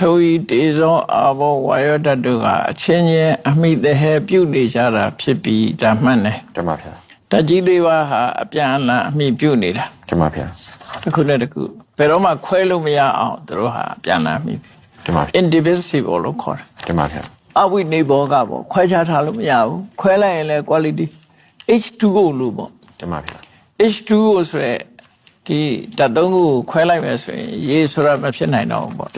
ထဝီတေဇောအာဘောဝါယောဓာတ်တို့ကအချင်းချင်းအမိတဟဲပြုတ်နေကြတာဖြစ်ပြီးဒါမှန်တယ်တမဗျာဓာတ်ကြီးလေးပါးဟာအပြန်အလှန်အမိပြုတ်နေတာတမဗျာတစ်ခုနဲ့တစ်ခုဘယ်တော့မှခွဲလို့မရအောင်သူတို့ဟာအပြန်အလှန်အမိတမဗျာ indivisible လို့ခေါ်တယ်တမဗျာအဝိနေဘောကပေါ့ခွဲခြားထားလို့မရဘူးခွဲလိုက်ရင်လည်း quality H2O လို့ပေါ့တမဗျာ H2O ဆိုရဲဒီဓာတ်သုံးခုကိုခွဲလိုက်မယ်ဆိုရင်ရေဆိုတာမဖြစ်နိုင်တော့ဘူးပေါ့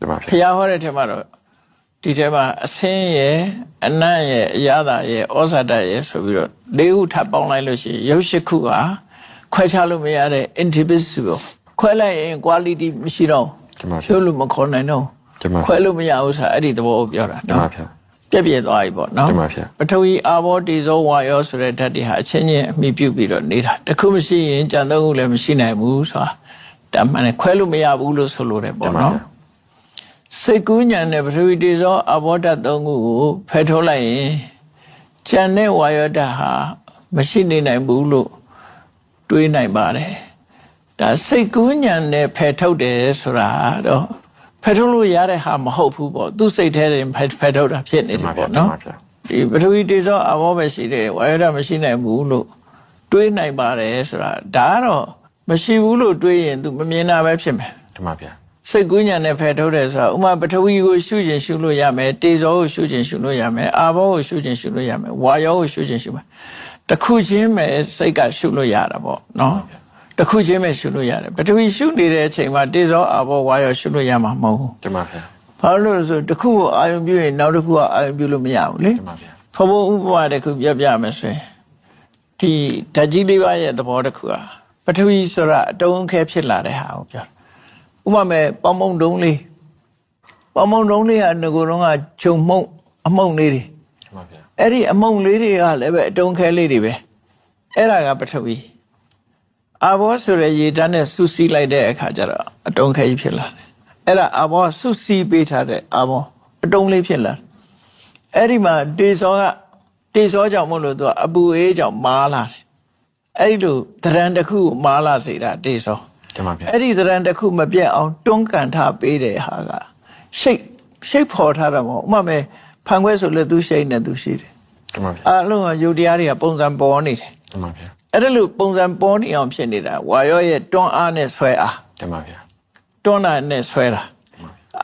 တမနော်ဗျာတမဖဗျာျားဟောတဲ့ထဲမှာတော့ဒီထဲမှာအစင်းရယ်အနံ့ရယ်အရသာရယ်ဩဇာတရယ်ဆိုပြီးတော့လေးခုထပ်ပေါင်းလိုက်လို့ရှိရင်ရုပ်ရှိခုဟာခွဲခြားလို့မရတဲ့ indivisible ခွဲလိုက်ရင် quality မရှိတော့တမဖြိုးဗျာလို့မခေါ်နိုင်တော့တမခွဲလို့မရဘူးဆိုတာအဲ့ဒီသဘောကိုပြောတာတမနော်ဗျာပြက်ပြက်သွားပြီပေါ့နော်တမဗျာပထဝီအာဘောတေဇောဝါယောဆိုတဲ့ဓာတ်တွေဟာအချင်းချင်းအမိပြုတ်ပြီးတော့နေတာတခုမရှိရင်ကြံသုံးခုလည်းမရှိနိုင်ဘူးဆိုတာဒါမှန်တယ်ခွဲလို့မရဘူးလို့ဆိုလိုတယ်တပေါ့မနော်ဗျာ စိတ်ကူးညံတဲ့ပထဝီတေဇောအဘောဓာတ်သုံးခုကိုဖယ်ထုတ်လိုက်ရင်ဉာဏ်နဲ့ဝါယောဓာတ်ဟာမရှိနေနိုင်ဘူးလို့တွေးနိုင်ပါတယ်ဒါစိတ်ကူးညံနဲ့ဖယ်ထုတ်တယ်ဆိုတာတော့ဖယ်ထုတ်လို့ရတဲ့ဟာမဟုတ်ဘူးပေါ့သူ့စိတ်ထဲတင်ဖယ်ဖယ်ထုတ်တာဖြစ်နေတတမယ်ဗျာပေါ့တနော်မဗျာဒီပထဝီတေဇောအဘောပဲရှိတယ်ဝါယောဓာတ်မရှိနိုင်ဘူးလို့တွေးနိုင်ပါတယ်ဆိုတာဒါကတော့မရှိဘူးလို့တွေးရင် तू မမြင်တာပဲဖြစ်မယ်တမဗျာ စိတ်ကူးညံနဲ့ဖယ်ထုတ်တယ်ဆိုတာဥမာပထဝီကိုရှုခြင်းရှုလို့ရမယ်တေဇောကိုရှုခြင်းရှုလို့ရမယ်အာဘောကိုရှုခြင်းရှုလို့ရမယ်ဝါယောကိုရှုခြင်းရှုမယ်တစ်ခုချင်းပဲစိတ်ကရှုလို့ရတာပေါ့နော်တစ်ခုချင်းပဲရှုလို့ရတယ်ပထဝီရှုနေတဲ့အချိန်မှာတေဇောအာဘောဝါယောရှုလို့ရမှာမဟုတ်ဘူးတမဗျာဘာလို့လဲဆိုတစ်ခုကိုအာယုံပြုရင်နောက်တစ်ခုကအာယုံပြုလို့မရဘူးလေတမဗျာဖဘဥပမာတစ်ခုပြပြမယ်ဆိုရင်ဒီဓာတ်ကြီးလေးပါးရဲ့သဘောတစ်ခုဟာပထဝီဆိုတာအတုံးအခဲဖြစ်လာတဲ့ဟာကိုပြောတာ ဥပမာမဲ့ပေါင်မုံတုံးလေးပေါင်မုံတုံးလေးကငကိုယ်တော့ကခြုံမှုန့်အမှုန့်လေးတွေတမဗျာအဲ့ဒီအမှုန့်လေးတွေကလည်းပဲအတုံးခဲလေးတွေပဲအဲ့ဒါကပထဝီအာဘောဆိုရယ်ရေတန်းနဲ့စူးစီးလိုက်တဲ့အခါကျတော့အတုံးခဲကြီးဖြစ်လာတယ်အဲ့ဒါအာဘောစူးစီးပေးထားတဲ့အာဘောအတုံးလေးဖြစ်လာတယ်အဲ့ဒီမှာတေဇောကတေဇောကြောင့်မလို့သူကအပူအေးကြောင့်မာလာတယ်အဲ့ဒီလိုသရံတစ်ခုကိုမာလာစေတာတေဇော တမဗျာအဲ့ဒီသရံတစ်ခုမပြတ်အောင်တွန်းကန်ထားပေးတဲ့ဟာကရှိတ်ရှိတ်ဖော်ထားတာမဟုတ်ဥပမာမဲ့ဖန်ခွဲဆိုလည်းသူရှိတ်နဲ့သူရှိတယ်တမဗျာအလုံးကယုတ်တရားတွေကပုံစံပေါ်နေတယ်တမဗျာအဲ့ဒါလိုပုံစံပေါ်နေအောင်ဖြစ်နေတာဝါရောရဲ့တွန်းအားနဲ့ဆွဲအားတမဗျာတွန်းတာနဲ့ဆွဲတာ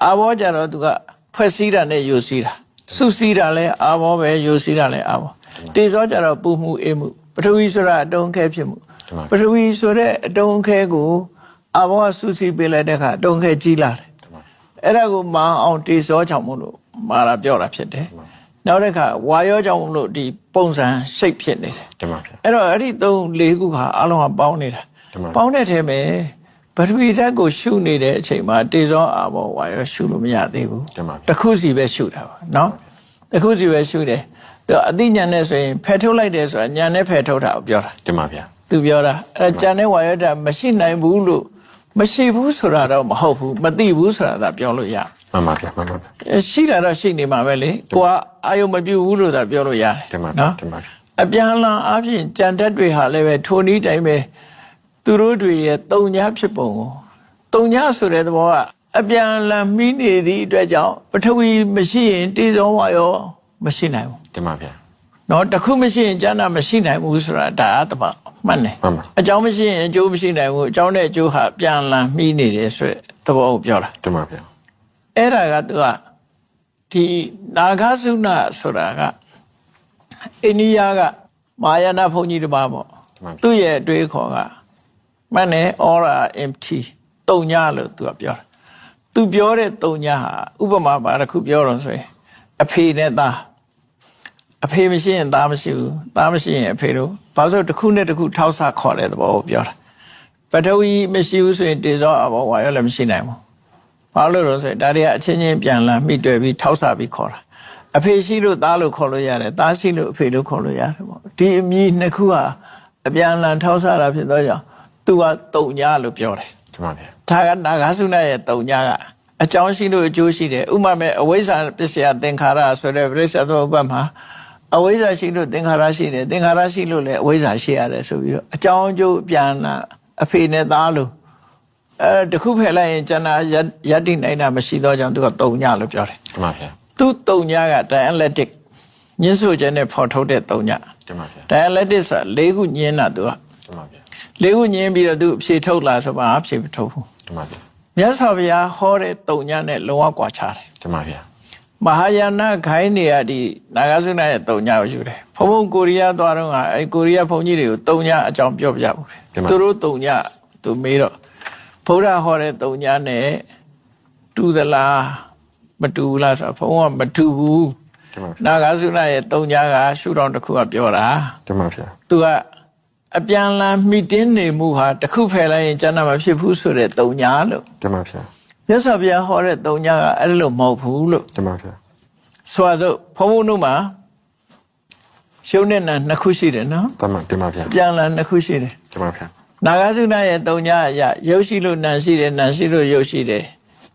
အာဘောကြတော့သူကဖွဲ့စည်းတာနဲ့ယူစည်းတာစုစည်းတာလဲအာဘောပဲယူစည်းတာလဲအာဘောတေဇောကြတော့ပူမှုအေးမှုပထဝီဆိုတာအတုံးခဲဖြစ်မှုတမပထဝီဆိုတဲ့အတုံးခဲကို အာဘောကစုစည်းပေးလိုက်တဲ့အခါအတုံးခဲကြီးလာတယ်တမအဲ့ဒါကိုမအောင်တေဇောကြောင့်မို့လို့မာတာပြောတာဖြစ်တယ်နောက်တစ်ခါဝါယောကြောင့်မို့လို့ဒီပုံစံရှိတ်ဖြစ်နေတယ်တမဗျာအဲ့တော့အဲ့ဒီသုံးလေးခုဟာအလုံးကပေါင်းနေတာတမပေါင်းတဲ့ထဲမှာပထဝီဓာတ်ကိုရှုနေတဲ့အချိန်မှာတေဇောအာဘောဝါယောရှုလို့မရသေးဘူးတမဗျာတစ်ခုစီပဲရှုတာပါနော်တစ်ခုစီပဲရှုတယ်သူအသိဉာဏ်နဲ့ဆိုရင်ဖယ်ထုတ်လိုက်တယ်ဆိုတာဉာဏ်နဲ့ဖယ်ထုတ်တာကိုပြောတာတမဗျာသူပြောတာအဲ့ဒါဉာဏ်နဲ့ဝါယောဓာတ်မရှိနိုင်ဘူးလို့ မရှိဘူးဆိုတာတော့မဟုတ်ဘူးမသိဘူးဆိုတာသာပြောလို့ရမမဗျာမမဗျာအဲရှိတာတော့ရှိနေမှာပဲလေကိုကအာယုံမပြုတ်ဘူးလို့သာပြောလို့ရတယ်တမဗျာနော်တမဗျာအပြန်အလှန်အပြင်ကြံတက်တွေဟာလည်းပဲထိုနည်းတိုင်းပဲသူတို့တွေရဲ့တုံညာဖြစ်ပုံကိုတုံညာဆိုတဲ့သဘောကအပြန်အလှန်မှီးနေသည့်အတွက်ကြောင့်ပထဝီမရှိရင်တေဇောဝါယောမရှိနိုင်ဘူးတမဗျာ နော်တခုမရှိရင်ကျမ်းနာမရှိနိုင်ဘူးဆိုတာဒါအတ္တမမှန်တယ်မှန်ပါအကြောင်းမရှိရင်အကျိုးမရှိနိုင်ဘူးအကြောင်းနဲ့အကျိုးဟာပြန်လန်မိနေတယ်ဆိုသဘောကိုပြောတာတမပါဗျာအဲ့ဒါကသူကဒီနာဂသုဏဆိုတာကအိန္ဒိယကမာယာနာဘုန်းကြီးတပါးပေါ့သူ့ရဲ့အတွေးခေါ်ကမှန်တယ် aura empty တုံညာလို့သူကပြောတာသူပြောတဲ့တုံညာဟာဥပမာဘာတစ်ခုပြောတော့ဆိုရင်အဖေနဲ့သား အဖေမရှိရင်သားမရှိဘူးသားမရှိရင်အဖေတို့ဘာလို့တစ်ခုနဲ့တစ်ခုထောက်ဆခေါ်တဲ့သဘောကိုပြောတာပထဝီမရှိဘူးဆိုရင်တေဇောအဘောဝါရောလည်းမရှိနိုင်ဘူးဘာလို့လဲဆိုရင်ဒါတွေကအချင်းချင်းပြန်လာမိတွေ့ပြီးထောက်ဆပြီးခေါ်တာအဖေရှိလို့သားလို့ခေါ်လို့ရတယ်သားရှိလို့အဖေလို့ခေါ်လို့ရတယ်ပေါ့ဒီအမည်နှစ်ခုဟာအပြန်အလှန်ထောက်ဆတာဖြစ်တော့ကြောင့်သူကတုံညာလို့ပြောတယ်တမဗျာဒါကနာဂသုဏရဲ့တုံညာကအကြောင်းရှိလို့အကျိုးရှိတယ်ဥပမာမဲ့အဝိဇ္ဇာပစ္စယသင်္ခါရဆိုတဲ့ပြိဿသောဥပမာ အဝိဇ္ဇာရှိလို့သင်္ခါရရှိတယ်သင်္ခါရရှိလို့လည်းအဝိဇ္ဇာရှိရတယ်ဆိုပြီးတော့အကြောင်းအကျိုးအပြန်အလှန်အဖေနဲ့သားလို့အဲတခုဖယ်လိုက်ရင်ကျန်တာရက်ရက်တိနိုင်တာမရှိတော့ကြောင့်သူကတုံညလို့ပြောတယ်တင်ပါဗျာသူတုံညက dialectic ညှင်းဆိုခြင်းနဲ့ဖော်ထုတ်တဲ့တုံညတင်ပါဗျာ dialectic ဆိုတာလေးခုညင်းတာသူကတင်ပါဗျာလေးခုညင်းပြီးတော့သူအဖြေထုတ်လာဆိုပါအဖြေမထုတ်ဘူးတင်ပါဗျာမြတ်စွာဘုရားဟောတဲ့တုံညနဲ့လုံးဝကွာခြားတယ်တင်ပါဗျာ မဟာယာနခိုင်းနေရဒီနာဂသုနာရဲ့တုံညကိုယူတယ်ဘုံဘုံကိုရီးယားသွားတော့ကအဲကိုရီးယားဘုံကြီးတွေကိုတုံညအကြောင်းပြောပြဘူးတယ်သူတို့တုံညသူမေးတော့ဘုရားဟောတဲ့တုံညနဲ့တူသလားမတူဘူးလားဆိုတော့ဘုံကမတူဘူးတင်ပါဗျာနာဂသုနာရဲ့တုံညကရှုထောင့်တစ်ခုကပြောတာတင်ပါဗျာသူကအပြန်လန်မိတင်းနေမှုဟာတစ်ခုဖယ်လိုက်ရင်ကျန်တာမဖြစ်ဘူးဆိုတဲ့တုံညလို့တင်ပါဗျာ မြတ်စွာဘုရားဟောတဲ့တုံညကအဲ့လိုမဟုတ်ဘူးလို့တင်ပါဗျာဆိုပါစို့ဘုံဘုံတို့မှာရှုံးတဲ့နာနှစ်ခုရှိတယ်နော်တင်ပါတင်ပါဗျာအပြန်လန်နှစ်ခုရှိတယ်တင်ပါဗျာနာဂသုနာရဲ့တုံညအရရုပ်ရှိလို့နာရှိတယ်နာရှိလို့ရုပ်ရှိတယ်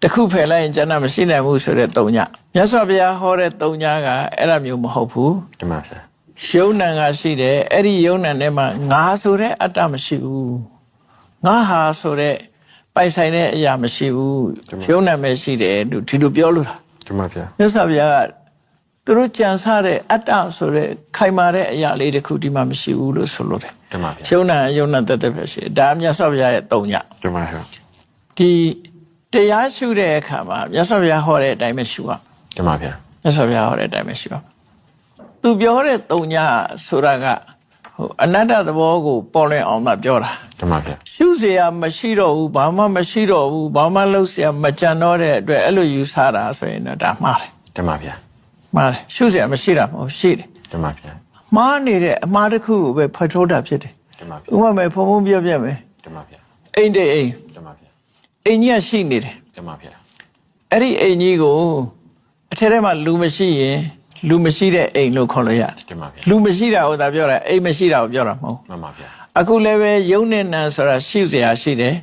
တစ်ခုဖယ်လိုက်ရင်ကျန်တာမရှိနိုင်ဘူးဆိုတဲ့တုံညမြတ်စွာဘုရားဟောတဲ့တုံညကအဲ့လိုမျိုးမဟုတ်ဘူးတင်ပါဗျာယုံနံကရှိတယ်အဲ့ဒီယုံနံထဲမှာငါဆိုတဲ့အတ္တမရှိဘူးငါဟာဆိုတဲ့ ပိုက်ဆိုင်တဲ့အရာမရှိဘူးယုံနံပဲရှိတယ်သူဒီလိုပြောလို့တာတင်ပါဗျာမြတ်စွာဘုရားကသူတို့ကြံစတဲ့အတ္တဆိုတဲ့ခိုင်မာတဲ့အရာလေးတစ်ခုဒီမှာမရှိဘူးလို့ဆိုလို့တယ်တင်ပါဗျာယုံနံယုံနံတက်တက်ပဲရှိတယ်ဒါမြတ်စွာဘုရားရဲ့တုံညတင်ပါဗျာဒီတရားရှုတဲ့အခါမှာမြတ်စွာဘုရားဟောတဲ့အတိုင်းပဲရှုရတင်ပါဗျာမြတ်စွာဘုရားဟောတဲ့အတိုင်းပဲရှုရသူပြောတဲ့တုံညဆိုတာက ဟိုအနတ္တသဘောကိုပေါ်လွင်အောင်မှပြောတာ တင်ပါဗျာ ရှုเสียမရှိတော့ဘူးဘာမှမရှိတော့ဘူးဘာမှလုပ်เสียမကြံတော့တဲ့အတွက်အဲ့လိုယူဆတာဆိုရင်တော့ဒါမှားတယ် တင်ပါဗျာ မှားတယ်ရှုเสียမရှိတာမဟုတ်ရှိတယ် တင်ပါဗျာ မှားနေတဲ့အမှားတစ်ခုကိုပဲဖတ်ထိုးတာဖြစ်တယ် တင်ပါဗျာ ဥပမာဖုံဖုံပြပြမယ် တင်ပါဗျာ အိမ်တဲ့အိမ် တင်ပါဗျာ အိမ်ကြီးကရှိနေတယ် တင်ပါဗျာ အဲ့ဒီအိမ်ကြီးကိုအထက်ထဲမှာလူမရှိရင် လူမရှိတဲ့အိမ်လို့ခေါ်လို့ရတယ် တင်ပါဗျာ လူမရှိတာကိုသာပြောတာအိမ်မရှိတာကိုပြောတာမဟုတ် မှန်ပါဗျာ အခုလည်းပဲယုံနဲ့နံဆိုတာရှိเสียရှိတယ်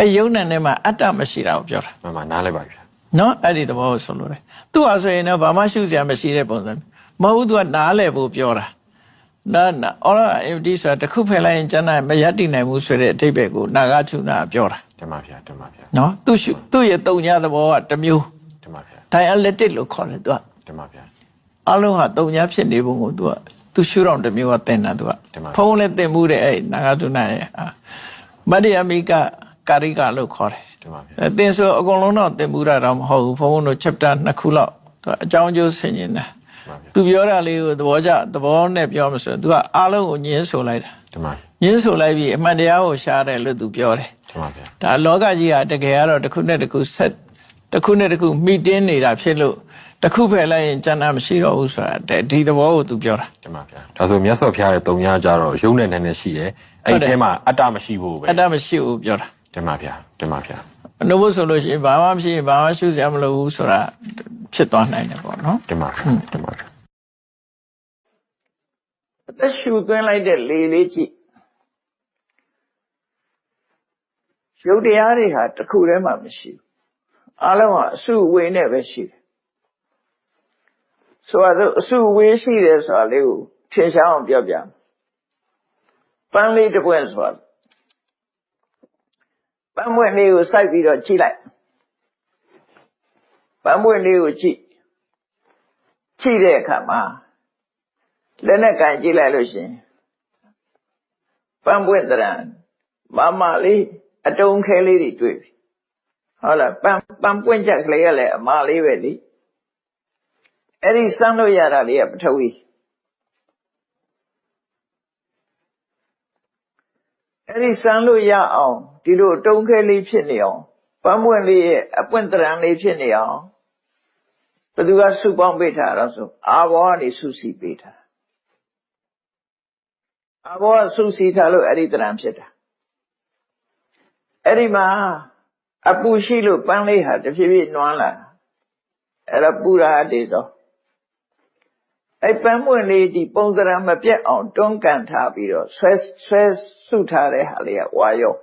အဲယုံနဲ့နဲ့မှာအတ္တမရှိတာကိုပြောတာ မှန်ပါနားလဲပါဗျာ နော်အဲ့ဒီသဘောကိုဆိုလို့တယ်သူဟာဆိုရင်တော့ဘာမှရှုเสียမရှိတဲ့ပုံစံမဟုတ်ဘူးသူကနားလဲဖို့ပြောတာနာနာအော်အဒီဆိုတာတစ်ခုဖယ်လိုက်ရင်ကျန်တာမရတည်နိုင်ဘူးဆိုတဲ့အဓိပ္ပာယ်ကိုနာဂချုနာပြောတာ တင်ပါဗျာတင်ပါဗျာ နော်သူရှုသူ့ရဲ့တုံညာသဘောကတစ်မျိုး တင်ပါဗျာ dialectic လို့ခေါ်တယ်သူက တင်ပါဗျာ အလုံးဟာတုံညာဖြစ်နေပုံကိုသူကသူရှုတော့တစ်မျိုးကသင်တာသူကတင်ပါဖုံးလည်းသင်မှုတဲ့အဲ့နာဂချုနာရဲ့အာမတ္တယမိကကာရိကလို့ခေါ်တယ်တင်ပါဗျာအဲသင်ဆိုအကုန်လုံးတော့သင်မှုတာတော့မဟုတ်ဘူးဘုန်းဘုန်းတို့ chapter နှစ်ခုလောက်သူအကြောင်းကျိုးဆင်ခြင်တာတင်ပါဗျာသူပြောတာလေးကိုသဘောကျသဘောနဲ့ပြောမှဆိုရင် तू ကအားလုံးကိုညင်းဆိုလိုက်တာတင်ပါညင်းဆိုလိုက်ပြီးအမှန်တရားကိုရှားတယ်လို့ तू ပြောတယ်တင်ပါဗျာဒါလောကကြီးဟာတကယ်ကတော့တစ်ခုနဲ့တစ်ခုဆက်တစ်ခုနဲ့တစ်ခုမိတင်းနေတာဖြစ်လို့ တစ်ခုဖယ်လိုက်ရင်ကျန်တာမရှိတော့ဘူးဆိုတာတဲ့ဒီသဘောကို तू ပြောတာတင်ပါဗျာဒါဆိုမြတ်စွာဘုရားရဲ့တုံညာကြတော့ရုံနဲ့နည်းနည်းရှိတယ်အဲ့ဒီထဲမှာအတ္တမရှိဘူးပဲအတ္တမရှိဘူးပြောတာတင်ပါဗျာတင်ပါဗျာအနုဘုဆိုလို့ရှိရင်ဘာမှမရှိရင်ဘာမှရှုစရာမလိုဘူးဆိုတာဖြစ်သွားနိုင်တယ်ပေါ့နော်တင်ပါဗျာတင်ပါဗျာအသက်ရှူသွင်းလိုက်တဲ့လေလေးကြည့်ရုပ်တရားတွေဟာတစ်ခုတည်းမှမရှိဘူးအလုံးဟာအစုအဝေးနဲ့ပဲရှိတယ် ဆိုတော့အစုအဝေးရှိတယ်ဆိုတာလေးကိုထင်ရှားအောင်ပြောပြမယ်ပန်းလေးတစ်ပွင့်ဆိုတာပန်းပွင့်လေးကိုစိုက်ပြီးတော့ကြည့်လိုက်ပန်းပွင့်လေးကိုကြည့်ကြည့်တဲ့အခါမှာလက်နဲ့ကန်ကြည့်လိုက်လို့ရှရင်ပန်းပွင့်တရံမမလေးအတုံးခဲလေးတွေတွေ့ပြီဟုတ်လားပန်းပန်းပွင့်ချက်ကလေးကလည်းအမလေးပဲလေ အဲ့ဒီစမ်းလို့ရတာလေးကပထဝီအဲ့ဒီစမ်းလို့ရအောင်ဒီလိုအတုံးခဲလေးဖြစ်နေအောင်ပန်းပွင့်လေးရဲ့အပွင့်တရံလေးဖြစ်နေအောင်ဘယ်သူကစုပေါင်းပေးထားတော့ဆိုအာဘောကနေစုစည်းပေးထားအဘောကစုစည်းထားလို့အဲ့ဒီတရံဖြစ်တာအဲ့ဒီမှာအပူရှိလို့ပန်းလေးဟာတဖြည်းဖြည်းနွမ်းလာတာအဲ့ဒါပူရာတေသော အဲ့ပန်းမွင့်လေးဒီပုံစံမပြတ်အောင်တွန်းကန်ထားပြီးတော့ဆွဲဆွဲစုထားတဲ့ဟာလေးကဝါရော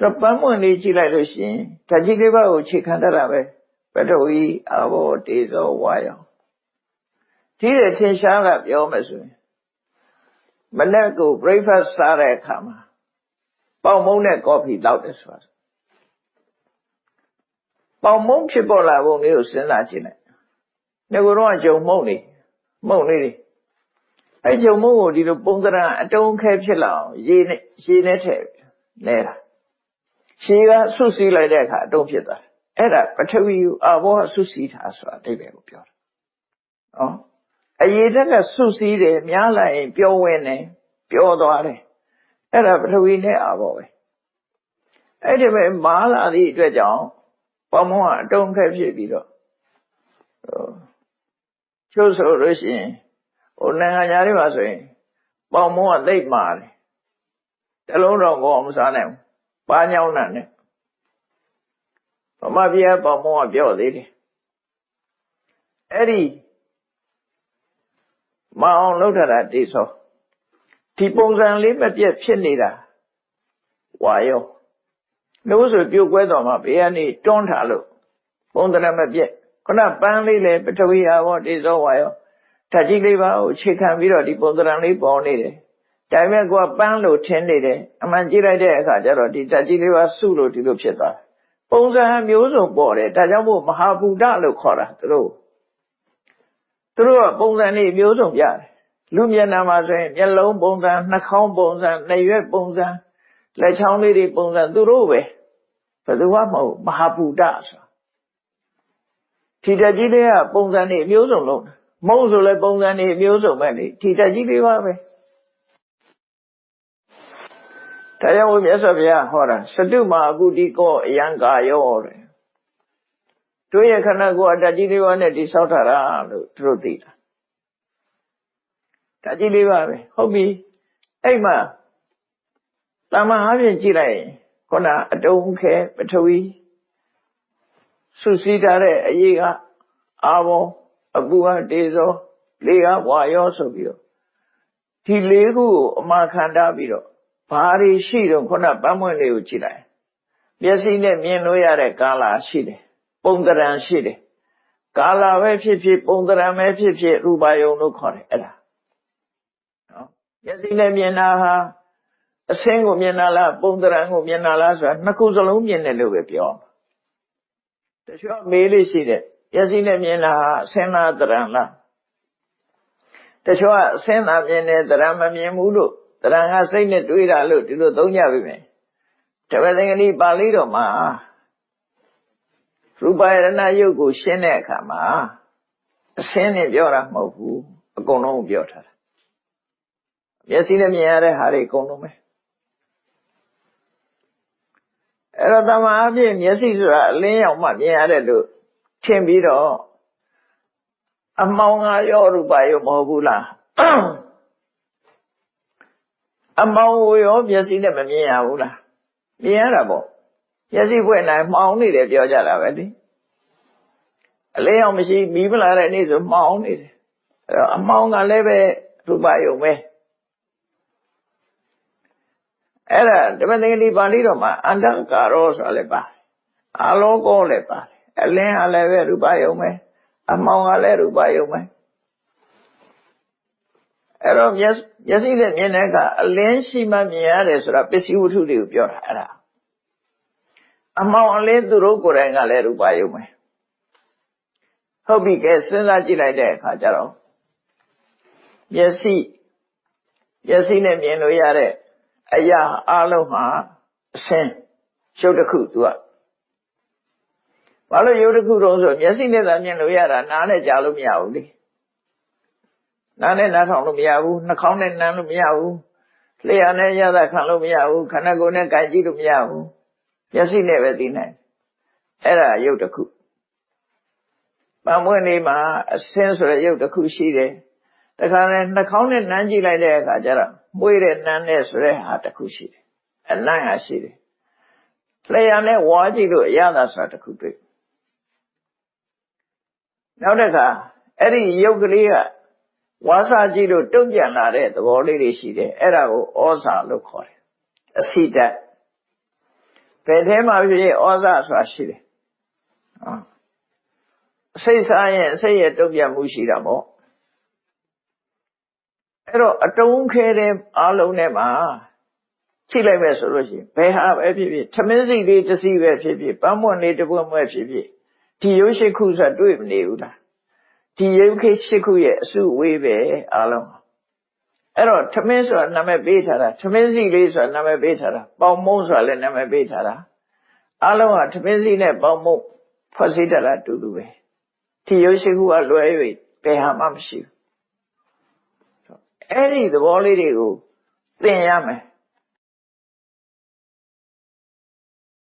တော့ပန်းမွင့်လေးကြည့်လိုက်လို့ရှိရင်ဓာကြီးလေးပါးကိုခြေခံတတ်တာပဲပထဝီအဘောတေသောဝါရောဒီတဲ့ထင်ရှားတာပြောမယ်ဆိုရင်မနေ့က breakfast စားတဲ့အခါမှာပေါင်မုံနဲ့ကော်ဖီတောက်တယ်ဆိုတာပေါင်မုံဖြစ်ပေါ်လာပုံလေးကိုစဉ်းစားကြည့်လိုက်ငါကတော့ဂျုံမုံနေ မုံလေးတွေအဲ့ဂျုံမုံကိုဒီလိုပုံသဏ္ဍာန်အတုံးခဲဖြစ်လာအောင်ရေနဲ့ရေနဲ့ထည့်နေတာရှည်ကဆွတ်စည်းလိုက်တဲ့အခါအတုံးဖြစ်သွားတယ်အဲ့ဒါပထဝီကိုအဘောဆွတ်စည်းတာဆိုတာအဓိပ္ပာယ်ကိုပြောတာနော်အရေးတက်ကဆွတ်စည်းတယ်များလိုက်ရင်ပြောဝင်တယ်ပြောသွားတယ်အဲ့ဒါပထဝီနဲ့အဘောပဲအဲ့ဒီမဲ့မာလာသည့်အတွက်ကြောင့်ပေါမောကအတုံးခဲဖြစ်ပြီးတော့ ချုပ်ဆိုလို့ရှိရင်ဟိုနိုင်ငံသားတွေပါဆိုရင်ပေါမောကသိပ်မာတယ်တလုံးတော့ကောမစားနိုင်ဘူးပါညောင်းတာနဲ့ဗမာပြည်ကပေါမောကပြောသေးတယ်အဲ့ဒီမအောင်လောက်ထတာတိဆောဒီပုံစံလေးမပြတ်ဖြစ်နေတာဝါယောလို့ဆိုပြုတ်ကွဲတော်မှာဘေးကနေတွန်းထားလို့ပုံသဏ္ဍာန်မပြတ် ခုနပန်းလေးလေပထဝီဟာဘောတိသောဝါယောဓာတ်ကြီးလေးပါကိုခြေခံပြီးတော့ဒီပုံသဏ္ဍာန်လေးပေါ်နေတယ်ဒါပေမဲ့ကိုကပန်းလို့ထင်းနေတယ်အမှန်ကြည့်လိုက်တဲ့အခါကျတော့ဒီဓာတ်ကြီးလေးပါစုလို့ဒီလိုဖြစ်သွားတယ်ပုံစံမျိုးစုံပေါ်တယ်ဒါကြောင့်မို့မဟာဘူတလို့ခေါ်တာသူတို့သူတို့ကပုံစံလေးမျိုးစုံပြတယ်လူမျက်နှာမှာဆိုရင်မျက်လုံးပုံစံနှာခေါင်းပုံစံနှရွက်ပုံစံလက်ချောင်းလေးတွေပုံစံသူတို့ပဲဘယ်သူမှမဟုတ်မဟာဘူတဆို ဒီတက်ကြီးလေးကပုံစံတွေအမျိုးစုံလုံးမဟုတ်ဆိုလဲပုံစံတွေအမျိုးစုံပဲလေဒီတက်ကြီးလေးပါပဲဒါကြောင့်ဘုရားဆောဘုရားဟောတာစတုမာအကုတိကောအယံကာယောတဲ့တို့ရဲ့ခန္ဓာကိုယ်အတက်ကြီးလေးပါနဲ့တိဆောက်ထားတာလို့သူတို့သိတာတက်ကြီးလေးပါပဲဟုတ်ပြီအဲ့မှာတမန်အားဖြင့်ကြည့်လိုက်ရင်ခုနအတုံးခဲပထဝီ ဆုစည်းထားတဲ့အရေးကအာဘောအပူကတေဇောလေကဝါရောဆိုပြီးတော့ဒီလေးခုကိုအမှခံထားပြီးတော့ဘာတွေရှိတော့ခုနပန်းမွင့်လေးကိုကြည့်လိုက်မျက်စိနဲ့မြင်လို့ရတဲ့ကာလာရှိတယ်ပုံတရံရှိတယ်ကာလာပဲဖြစ်ဖြစ်ပုံတရံပဲဖြစ်ဖြစ်ရူပါယုံလို့ခေါ်တယ်အဲ့ဒါနော်မျက်စိနဲ့မြင်တာဟာအစင်းကိုမြင်တာလားပုံတရံကိုမြင်တာလားဆိုတာနှစ်ခုစလုံးမြင်တယ်လို့ပဲပြော တချို့မေးလို့ရှိတယ်မျက်စိနဲ့မြင်တာဟာအစင်းလားတရံလားတချို့ကအစင်းသာမြင်တယ်တရံမမြင်ဘူးလို့တရံကစိတ်နဲ့တွေးတာလို့ဒီလိုသုံးကြပြီမယ်တပည့်သင်္ကတိပါဠိတော်မှာရူပယရဏယုတ်ကိုရှင်းတဲ့အခါမှာအစင်းနဲ့ပြောတာမဟုတ်ဘူးအကုန်လုံးကိုပြောထားတာမျက်စိနဲ့မြင်ရတဲ့ဟာတွေအကုန်လုံးပဲ အဲ့တော့တမန်အဖြစ်မျက်စိဆိုတာအလင်းရောက်မှမြင်ရတယ်လို့ထင်ပြီးတော့အမောင်ကရောရူပယုတ်မဟုတ်ဘူးလားအမောင်ကိုရောမျက်စိနဲ့မမြင်ရဘူးလားမြင်ရတာပေါ့မျက်စိဖွင့်တိုင်းမှောင်နေတယ်ပြောကြတာပဲလေအလင်းအောင်မရှိမီးမလာတဲ့နေ့ဆိုမှောင်နေတယ်အဲ့တော့အမောင်ကလည်းပဲရူပယုတ်ပဲ အဲ့ဒါဓမ္မသင်္ကတိပါဠိတော်မှာအန္တကာရောဆိုတာလည်းပါတယ်အာလောကောလည်းပါတယ်အလင်းကလည်းပဲရူပယုံပဲအမောင်ကလည်းရူပယုံပဲအဲ့တော့မျက်မျက်စိနဲ့မြင်တဲ့အခါအလင်းရှိမှမြင်ရတယ်ဆိုတာပစ္စည်းဝတ္ထုတွေကိုပြောတာအဲ့ဒါအမောင်အလင်းသူတို့ကိုယ်တိုင်ကလည်းရူပယုံပဲဟုတ်ပြီကဲစဉ်းစားကြည့်လိုက်တဲ့အခါကျတော့မျက်စိမျက်စိနဲ့မြင်လို့ရတဲ့ အရာအလုံးဟာအစင်းရုပ်တစ်ခုသူကဘာလို့ရုပ်တစ်ခုတော့ဆိုမျက်စိနဲ့သာမြင်လို့ရတာနားနဲ့ကြားလို့မရဘူးလေနားနဲ့နားထောင်လို့မရဘူးနှာခေါင်းနဲ့နမ်းလို့မရဘူးလျှာနဲ့ရတာခံလို့မရဘူးခန္ဓာကိုယ်နဲ့ကြိုက်ကြည့်လို့မရဘူးမျက်စိနဲ့ပဲသိနိုင်အဲ့ဒါရုပ်တစ်ခုပံမွေးနေမှာအစင်းဆိုတဲ့ရုပ်တစ်ခုရှိတယ်တခါနဲ့နှာခေါင်းနဲ့နမ်းကြည့်လိုက်တဲ့အခါကျတော့ မွေးတဲ့နမ်းနဲ့ဆိုတဲ့ဟာတစ်ခုရှိတယ်အနံ့ဟာရှိတယ်လျှာနဲ့ဝါကြည့်လို့အရသာဆိုတာတစ်ခုတွေ့နောက်တစ်ခါအဲ့ဒီယုတ်ကလေးကဝါစာကြည့်လို့တုံ့ပြန်လာတဲ့သဘောလေးတွေရှိတယ်အဲ့ဒါကိုဩဇာလို့ခေါ်တယ်အစိတတ်ဘယ်ထဲမှာဖြစ်ဩဇာဆိုတာရှိတယ်အစိတ်စားရင်အစိတ်ရဲ့တုံ့ပြန်မှုရှိတာပေါ့ အဲ့တော့အတုံးခဲတဲ့အားလုံးထဲမှာကြည့်လိုက်မယ်ဆိုလို့ရှိရင်ဘယ်ဟာပဲဖြစ်ဖြစ်သမင်းစီလေးတစ်စီးပဲဖြစ်ဖြစ်ပန်းမွန်လေးတစ်ပွင့်ပွင့်ဖြစ်ဖြစ်ဒီရုပ်ရှိခုဆိုတာတွေ့မနေဘူးလားဒီရုပ်ခေရှိခုရဲ့အစုဝေးပဲအားလုံးအဲ့တော့သမင်းဆိုတာနာမည်ပေးထားတာသမင်းစီလေးဆိုတာနာမည်ပေးထားတာပေါင်မုံဆိုတာလည်းနာမည်ပေးထားတာအားလုံးကသမင်းစီနဲ့ပေါင်မုံဖွဲ့စည်းတတ်တာအတူတူပဲဒီရုပ်ရှိခုကလွဲ၍ဘယ်ဟာမှမရှိဘူး အဲ့ဒီသဘောလေးတွေကိုသင်ရမယ်